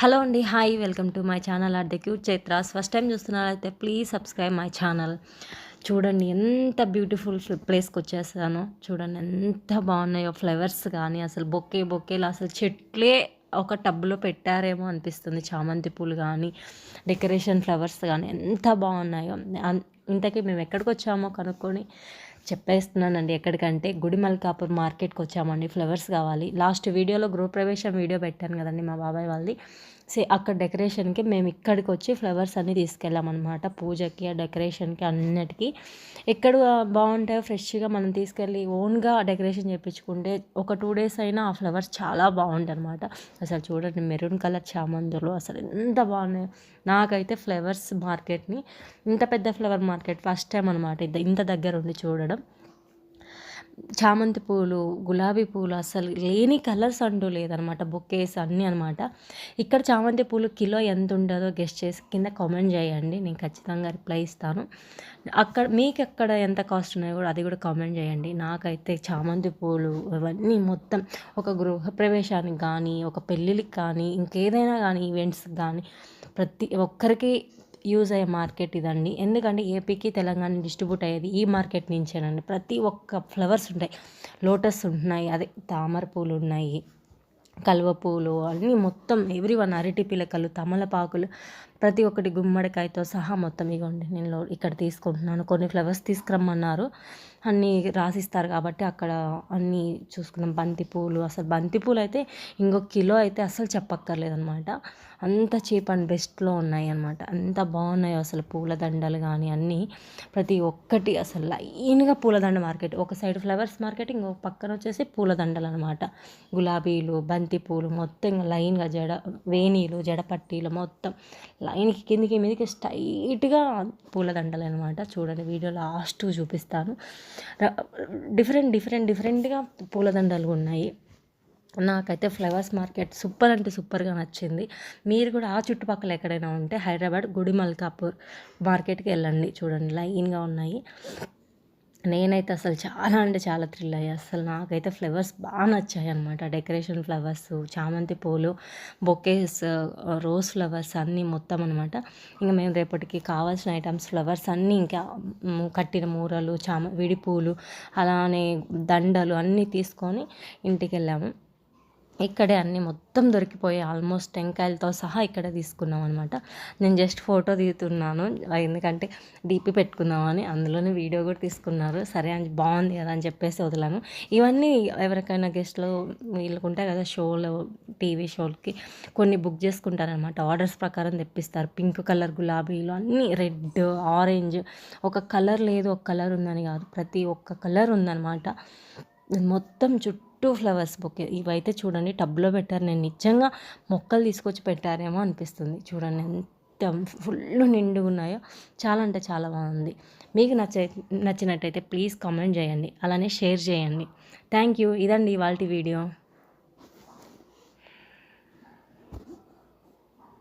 Hello అండి hi welcome to my channel at the cute Chaitra's first time చూస్తున్నారైతే please subscribe my channel. చూడండి ఎంత beautiful ప్లేస్కి వచ్చేసాను. చూడండి ఎంత బాగున్నాయో ఫ్లవర్స్ కానీ అసలు బొక్కే బొక్కేలు అసలు చెట్లే ఒక టబ్లో పెట్టారేమో అనిపిస్తుంది. చామంతి పూలు కానీ డెకరేషన్ ఫ్లవర్స్ కానీ ఎంత బాగున్నాయో. ఇంతకీ మేము ఎక్కడికి వచ్చామో కనుక్కొని చెప్పేస్తున్నానండి ఎక్కడికంటే గుడిమల్కాపూర్ మార్కెట్కి వచ్చామండి ఫ్లవర్స్ కావాలి. లాస్ట్ వీడియోలో గృహప్రవేశం వీడియో పెట్టాను కదండి మా బాబాయ్ వాళ్ళది. సే అక్కడ డెకరేషన్కి మేము ఇక్కడికి వచ్చి ఫ్లవర్స్ అన్నీ తీసుకెళ్ళామన్నమాట. పూజకి ఆ డెకరేషన్కి అన్నిటికీ. ఎక్కడ బాగుంటాయో ఫ్రెష్గా మనం తీసుకెళ్ళి ఓన్గా డెకరేషన్ చేయించుకుంటే ఒక టూ డేస్ అయినా ఆ ఫ్లవర్స్ చాలా బాగుంటాయి అనమాట అసలు చూడండి మెరూన్ కలర్ చామంతులు అసలు ఎంత బాగున్నాయో. నాకైతే ఫ్లవర్స్ మార్కెట్ని ఇంత పెద్ద ఫ్లవర్ మార్కెట్ ఫస్ట్ టైం అనమాట ఇంత దగ్గర ఉండి చూడడం. చామంతి పూలు గులాబీ పూలు అసలు లేని కలర్స్ అంటూ లేదనమాట. బొకేస్ అన్నీ అనమాట. ఇక్కడ చామంతి పూలు కిలో ఎంత ఉంటుందో గెస్ట్ చేసి కింద కామెంట్ చేయండి. నేను ఖచ్చితంగా రిప్లై ఇస్తాను. అక్కడ మీకు ఎక్కడ ఎంత కాస్ట్ ఉన్నాయో కూడా అది కూడా కామెంట్ చేయండి. నాకైతే చామంతి పూలు ఇవన్నీ మొత్తం ఒక గృహప్రవేశానికి కానీ ఒక పెళ్ళిళ్ళకి కానీ ఇంకేదైనా కానీ ఈవెంట్స్కి కానీ ప్రతి ఒక్కరికి యూజ్ అయ్యే మార్కెట్ ఇదండి. ఎందుకంటే ఏపీకి తెలంగాణ డిస్ట్రిబ్యూట్ అయ్యేది ఈ మార్కెట్ నుంచేనండి. ప్రతి ఒక్క ఫ్లవర్స్ ఉంటాయి. లోటస్ ఉన్నాయి అదే తామర పూలు ఉన్నాయి కల్వ పూలు అన్నీ మొత్తం ఎవ్రీ వన్ అరటి పిలకలు తమలపాకులు ప్రతి ఒక్కటి గుమ్మడికాయతో సహా మొత్తం ఇగోండి. నేను ఇక్కడ తీసుకుంటున్నాను. కొన్ని ఫ్లవర్స్ తీసుకురమ్మన్నారు. అన్నీ రాసిస్తారు కాబట్టి అక్కడ అన్నీ చూసుకున్నాం. బంతి పూలు అసలు బంతి పూలు అయితే ఇంకొక కిలో అయితే అసలు చెప్పక్కర్లేదన్నమాట. అంత చీప్ అండ్ బెస్ట్లో ఉన్నాయి అనమాట అంత బాగున్నాయి అసలు పూలదండలు కానీ అన్నీ. ప్రతి ఒక్కటి అసలు లైన్గా పూలదండ మార్కెట్. ఒక సైడ్ ఫ్లవర్స్ మార్కెట్ ఇంకొక పక్కన వచ్చేసి పూలదండలు అనమాట గులాబీలు బంతి పూలు మొత్తం లైన్గా జడ వేణీలు జడపట్టీలు మొత్తం లైన్కి కిందికి మీదకి స్ట్రైట్గా పూలదండలు అనమాట చూడండి వీడియో లాస్ట్ చూపిస్తాను. డిఫరెంట్ డిఫరెంట్ డిఫరెంట్గా పూలదండలు ఉన్నాయి. నాకైతే ఫ్లవర్స్ మార్కెట్ సూపర్ అంటే సూపర్గా నచ్చింది. మీరు కూడా ఆ చుట్టుపక్కల ఎక్కడైనా ఉంటే హైదరాబాద్ గుడి మల్కాపూర్ మార్కెట్కి వెళ్ళండి. చూడండి లైన్గా ఉన్నాయి. నేనైతే అసలు చాలా అంటే చాలా థ్రిల్ అయ్యా. అసలు నాకైతే ఫ్లవర్స్ బాగా నచ్చాయి అనమాట డెకరేషన్ ఫ్లవర్స్ చామంతి పూలు బొకేస్ రోజ్ ఫ్లవర్స్ అన్నీ మొత్తం అనమాట ఇంకా మేము రేపటికి కావాల్సిన ఐటమ్స్ ఫ్లవర్స్ అన్నీ ఇంకా కట్టిన మూరలు చామ విడి పూలు అలానే దండలు అన్నీ తీసుకొని ఇంటికి వెళ్ళాము. ఇక్కడే అన్నీ మొత్తం దొరికిపోయాయి ఆల్మోస్ట్ టెంకాయలతో సహా ఇక్కడే తీసుకున్నాం అనమాట నేను జస్ట్ ఫోటో తీస్తున్నాను ఎందుకంటే డీపీ పెట్టుకుందామని అందులోనే వీడియో కూడా తీసుకున్నారు. సరే అని బాగుంది కదా అని చెప్పేసి వదిలాను. ఇవన్నీ ఎవరికైనా గెస్ట్లు వీళ్ళకుంటాయి కదా షోలు టీవీ షోలకి కొన్ని బుక్ చేసుకుంటారనమాట ఆర్డర్స్ ప్రకారం తెప్పిస్తారు. పింక్ కలర్ గులాబీలు అన్నీ రెడ్ ఆరెంజ్ ఒక కలర్ లేదు ఒక కలర్ ఉందని కాదు. ప్రతి ఒక్క కలర్ ఉందనమాట మొత్తం చుట్టూ టూ ఫ్లవర్స్ బొకే ఇవైతే చూడండి టబ్లో పెట్టారు. నేను నిజంగా మొక్కలు తీసుకొచ్చి పెట్టారేమో అనిపిస్తుంది. చూడండి ఎంత ఫుల్ నిండుగా ఉన్నాయో. చాలా అంటే చాలా బాగుంది. మీకు నచ్చ నచ్చినట్టయితే ప్లీజ్ కామెంట్ చేయండి. అలానే షేర్ చేయండి. Thank you. ఇదండి ఇవాళ వీడియో.